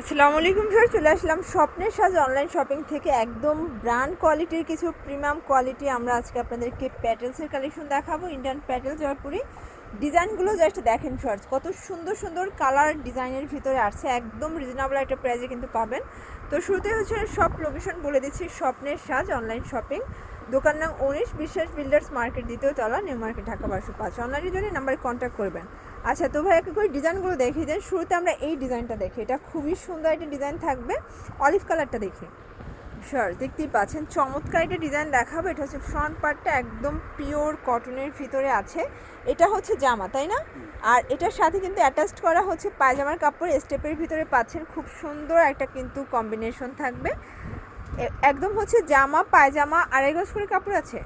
আসসালামু আলাইকুম স্যার চলে আসলাম স্বপ্নের সাজ অনলাইন শপিং থেকে। একদম ব্র্যান্ড কোয়ালিটির কিছু প্রিমিয়াম কোয়ালিটি আমরা আজকে আপনাদেরকে প্যাটেলসের কালেকশন দেখাবো ইন্ডিয়ান প্যাটেল জয়পুরি ডিজাইনগুলো জাস্ট দেখেন শর্টস কত সুন্দর সুন্দর কালার ডিজাইনের ভিতরে আসছে, একদম রিজনেবল একটা প্রাইসে কিন্তু পাবেন। তো শুরুতে হচ্ছে সব লোকেশন বলে দিচ্ছি, স্বপ্নের সাজ অনলাইন শপিং দোকান নাম উনিশ, বিশ্বাস বিল্ডার্স মার্কেট, দ্বিতীয় তলা, নিউ মার্কেট, ঢাকা বারোশো পাঁচ। অনলাইনের জন্য নাম্বারে কন্ট্যাক্ট করবেন। আচ্ছা তো ভাই একটা করে ডিজাইনগুলো দেখিয়ে দেন। শুরুতে আমরা এই ডিজাইনটা দেখি। এটা খুবই সুন্দর একটা ডিজাইন থাকবে। অলিভ কালারটা দেখি। শিওর দেখতেই পাচ্ছেন। চমৎকার একটা ডিজাইন দেখাবো। এটা হচ্ছে ফ্রন্ট পার্টটা একদম পিওর কটনের ভিতরে আছে। এটা হচ্ছে জামা, তাই না? আর এটার সাথে কিন্তু অ্যাটাচড করা হচ্ছে পায়জামার কাপড়। স্টেপের ভিতরে পাচ্ছেন। খুব সুন্দর একটা কিন্তু কম্বিনেশন থাকবে। একদম হচ্ছে জামা পায়জামা আড়াই গজ করে কাপড় আছে?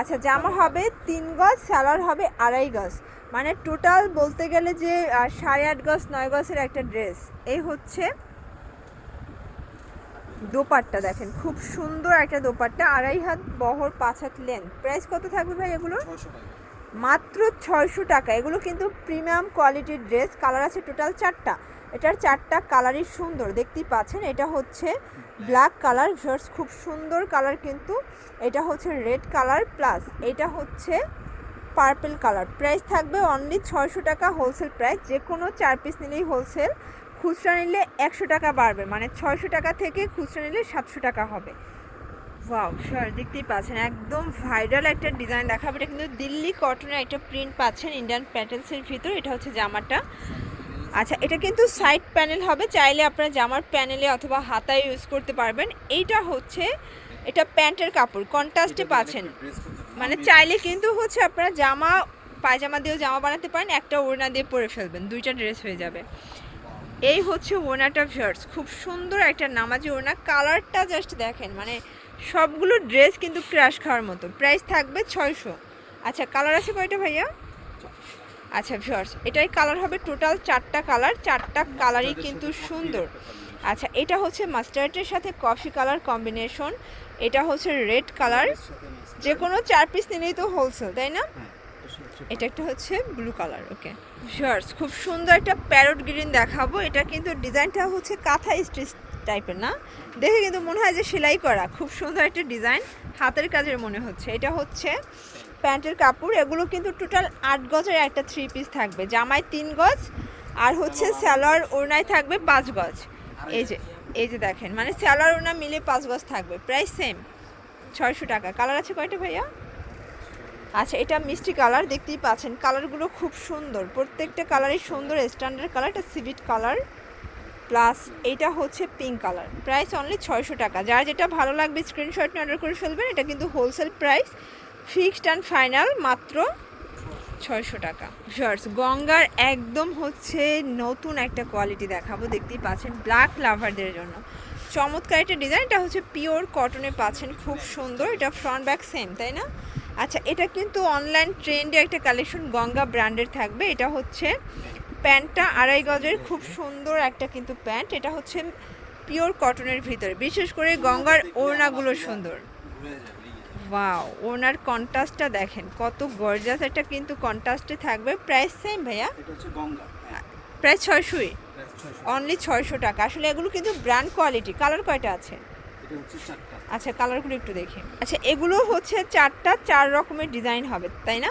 আচ্ছা জামা হবে তিন গজ স্যালার হবে আড়াই গজ। মানে টোটাল বলতে গেলে যে সাড়ে আট গজ নয় গজের একটা ড্রেস এই হচ্ছে দোপাট্টা দেখেন খুব সুন্দর একটা দোপাট্টা আড়াই হাত বহর পাঁচ হাত লেন্থ প্রাইস কত থাকবে ভাই এগুলো মাত্র ছয়শো টাকা। এগুলো কিন্তু প্রিমিয়াম কোয়ালিটির ড্রেস কালার আছে টোটাল চারটা। এটার চারটা কালারই সুন্দর, দেখতেই পাচ্ছেন? এটা হচ্ছে ব্ল্যাক কালার শর্টস খুব সুন্দর কালার কিন্তু। এটা হচ্ছে রেড কালার প্লাস এটা হচ্ছে পার্পেল কালার প্রাইস থাকবে অনলি ছয়শো টাকা হোলসেল প্রাইস যে কোনো চার পিস নিলেই হোলসেল খুচরা নিলে একশো টাকা বাড়বে মানে ছয়শো টাকা থেকে খুচরা নিলে সাতশো টাকা হবে। ওয়াও স্যার দেখতেই পাচ্ছেন। একদম ভাইরাল একটা ডিজাইন দেখাবে। এটা কিন্তু দিল্লি কটনের একটা প্রিন্ট পাচ্ছেন ইন্ডিয়ান প্যাটেলসের ভিতর। এটা হচ্ছে জামাটা। আচ্ছা এটা কিন্তু সাইড প্যানেল হবে। চাইলে আপনারা জামার প্যানেলে অথবা হাতায় ইউজ করতে পারবেন। এইটা হচ্ছে এটা প্যান্টের কাপড়। কন্ট্রাস্টে পাচ্ছেন। মানে চাইলে কিন্তু হচ্ছে আপনারা জামা পায়জামা দিয়েও জামা বানাতে পারেন। একটা ওড়না দিয়ে পরে ফেলবেন। দুইটা ড্রেস হয়ে যাবে। এই হচ্ছে ওড়নাটা শার্টস খুব সুন্দর একটা নামাজি ওড়না। কালারটা জাস্ট দেখেন। মানে সবগুলো ড্রেস কিন্তু ক্রাশ খাওয়ার মতো। প্রাইস থাকবে ছয়শো। আচ্ছা কালার আছে কয়টা ভাইয়া? আচ্ছা ভিউয়ার্স এটাই কালার হবে টোটাল চারটা কালার চারটা কালারই কিন্তু সুন্দর। আচ্ছা এটা হচ্ছে মাস্টার্ডের সাথে কফি কালার কম্বিনেশন এটা হচ্ছে রেড কালার যে কোনো চার পিস নিলেই তো হোলসেল তাই না? এটা একটা হচ্ছে ব্লু কালার ওকে শার্টস খুব সুন্দর একটা প্যারট গ্রিন দেখাবো এটা কিন্তু ডিজাইনটা হচ্ছে কাঁথা স্টিচ টাইপের না। দেখে কিন্তু মনে হয় যে সেলাই করা। খুব সুন্দর একটা ডিজাইন। হাতের কাজের মনে হচ্ছে। এটা হচ্ছে প্যান্টের কাপড়। এগুলো কিন্তু টোটাল আট গজের একটা থ্রি পিস থাকবে। জামায় তিন গজ আর হচ্ছে স্যালোয়ার ওড়নায় থাকবে পাঁচ গজ। এই যে এই যে দেখেন। মানে স্যালোয়ার ওড়না মিলে পাঁচ গজ থাকবে। প্রাইস সেম ছয়শো টাকা। কালার আছে কয়টা ভাইয়া? আচ্ছা এটা মিষ্টি কালার। দেখতেই পাচ্ছেন। কালারগুলো খুব সুন্দর। প্রত্যেকটা কালারই সুন্দর। Standard colour. এটা সিভিট কালার। প্লাস এটা হচ্ছে পিঙ্ক কালার প্রাইস অনলি ছয়শো টাকা। যার যেটা ভালো লাগবে স্ক্রিনশট নিয়ে অর্ডার করে ফেলবেন, এটা কিন্তু wholesale price fixed and final মাত্র ছয়শো টাকা। শর্টস গঙ্গার একদম হচ্ছে নতুন একটা কোয়ালিটি দেখাবো, দেখতেই পাচ্ছেন ব্ল্যাক লাভারদের জন্য। চমৎকার একটা ডিজাইন এটা হচ্ছে পিওর কটনে পাচ্ছেন, খুব সুন্দর। এটা ফ্রন্ট ব্যাক সেম তাই না? আচ্ছা এটা কিন্তু অনলাইন ট্রেন্ডে একটা কালেকশন গঙ্গা ব্র্যান্ডের থাকবে। এটা হচ্ছে প্যান্টটা আড়াই গজের খুব সুন্দর একটা কিন্তু প্যান্ট। এটা হচ্ছে পিওর কটনের ভিতরে। বিশেষ করে গঙ্গার ওড়নাগুলো সুন্দর। ওয়াও ওনার কন্ট্রাস্টটা দেখেন কত গর্জাস একটা কিন্তু কন্ট্রাস্টে থাকবে। প্রাইস সেম ভাইয়া? গঙ্গা প্রাইস ছয়শোই। ছয়শো অনলি ছয়শো টাকা। আসলে এগুলো কিন্তু ব্র্যান্ড কোয়ালিটি কালার কয়টা আছে? আচ্ছা কালারগুলো একটু দেখি। আচ্ছা এগুলো হচ্ছে চারটা চার রকমের ডিজাইন হবে তাই না?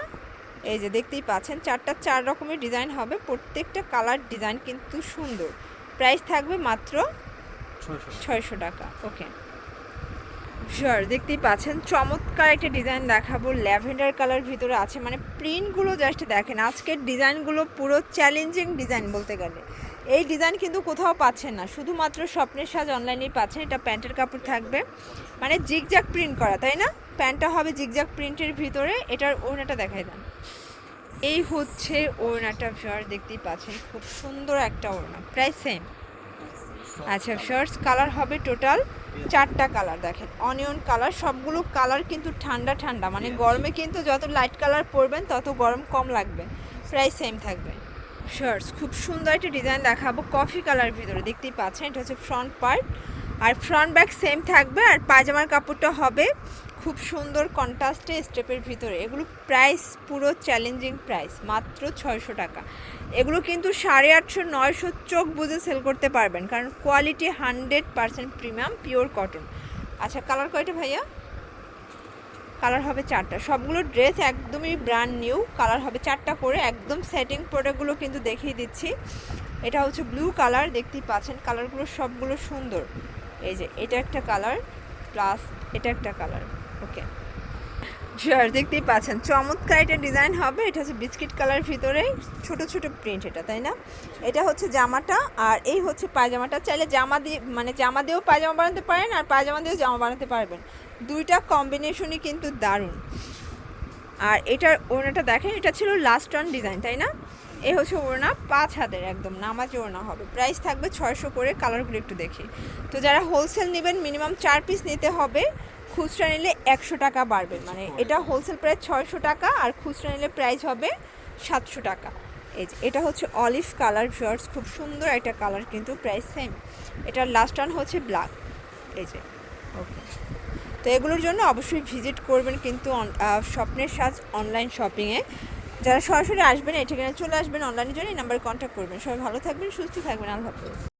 এই যে দেখতেই পাচ্ছেন চারটা চার রকমের ডিজাইন হবে প্রত্যেকটা কালার ডিজাইন কিন্তু সুন্দর। প্রাইস থাকবে মাত্র ছয়শো টাকা। ওকে। শিওর দেখতেই পাচ্ছেন চমৎকার একটা ডিজাইন দেখাবো ল্যাভেন্ডার কালার ভিতরে আছে মানে প্রিন্টগুলো জাস্ট দেখেন আজকের ডিজাইনগুলো পুরো চ্যালেঞ্জিং ডিজাইন বলতে গেলে। এই ডিজাইন কিন্তু কোথাও পাচ্ছেন না। শুধুমাত্র স্বপ্নের সাজ অনলাইনেই পাচ্ছেন। এটা প্যান্টের কাপড় থাকবে। মানে জিগজ্যাগ প্রিন্ট করা, তাই না? প্যান্টটা হবে জিগজ্যাগ প্রিন্টের ভিতরে। এটার ওড়নাটা দেখাই দেন। এই হচ্ছে ওড়নাটা শিওর দেখতেই পাচ্ছেন। খুব সুন্দর একটা ওড়না। প্রায় সেম আচ্ছা শার্টস কালার হবে টোটাল চারটা কালার। দেখেন, অনিয়ন কালার। সবগুলো কালার কিন্তু ঠান্ডা ঠান্ডা। মানে গরমে কিন্তু যত লাইট কালার পরবেন, তত গরম কম লাগবে। প্রায় সেম থাকবে। শার্টস খুব সুন্দর একটা ডিজাইন দেখাবো কফি কালার ভিতরে, দেখতেই পাচ্ছেন, এটা হচ্ছে ফ্রন্ট পার্ট আর ফ্রন্ট ব্যাক সেম থাকবে, আর পায়জামার কাপড়টা হবে খুব সুন্দর কন্ট্রাস্টে স্টেপের ভিতরে, এগুলো প্রাইস পুরো চ্যালেঞ্জিং প্রাইস মাত্র ছয়শো টাকা। এগুলো কিন্তু সাড়ে আটশো, নয়শো চোখ বুঝে সেল করতে পারবেন, কারণ quality hundred percent premium pure cotton আচ্ছা কালার কয়টা ভাইয়া? কালার হবে চারটা। সবগুলো ড্রেস একদমই ব্র্যান্ড নিউ কালার হবে চারটা করে। একদম সেটিং প্রোডাক্টগুলো কিন্তু দেখিয়ে দিচ্ছি। এটা হচ্ছে ব্লু কালার দেখতেই পাচ্ছেন কালারগুলো সবগুলো সুন্দর। এই যে, এটা একটা কালার প্লাস এটা একটা কালার ওকে শিওর দেখতেই পাচ্ছেন। চমৎকার এটা ডিজাইন হবে। এটা হচ্ছে বিস্কিট কালার ভিতরে। ছোট ছোট প্রিন্ট এটা, তাই না? এটা হচ্ছে জামাটা আর এই হচ্ছে পায়জামাটা। চাইলে জামা দিয়ে মানে জামা দিয়েও পায়জামা বানাতে পারেন আর পায়জামা দিয়েও জামা বানাতে পারবেন। দুইটা কম্বিনেশনই কিন্তু দারুণ। আর এটার ওড়নাটা দেখেন, এটা ছিল লাস্ট অন ডিজাইন তাই না? এ হচ্ছে ওড়না পাঁচ হাতের একদম, নামাজি ওড়না হবে। প্রাইস থাকবে ছয়শো করে কালারগুলো একটু দেখি। তো যারা হোলসেল নেবেন মিনিমাম চার পিস নিতে হবে। খুচরা নিলে একশো টাকা বাড়বে। মানে এটা হোলসেল প্রাইস ছয়শো টাকা আর খুচরা নিলে প্রাইস হবে সাতশো টাকা। এই যে এটা হচ্ছে অলিভ কালার শার্টস খুব সুন্দর একটা কালার কিন্তু প্রাইস সেম এটার লাস্ট অন হচ্ছে ব্ল্যাক এই যে ওকে তো এগুলোর জন্য অবশ্যই ভিজিট করবেন কিন্তু স্বপ্নের সাজ অনলাইন শপিংয়ে যারা সরাসরি আসবেন এই ঠিকানায় চলে আসবেন অনলাইনের জন্য এই নাম্বারে কন্ট্যাক্ট করবেন। সবাই ভালো থাকবেন সুস্থ থাকবেন আল্লাহ হাফেজ।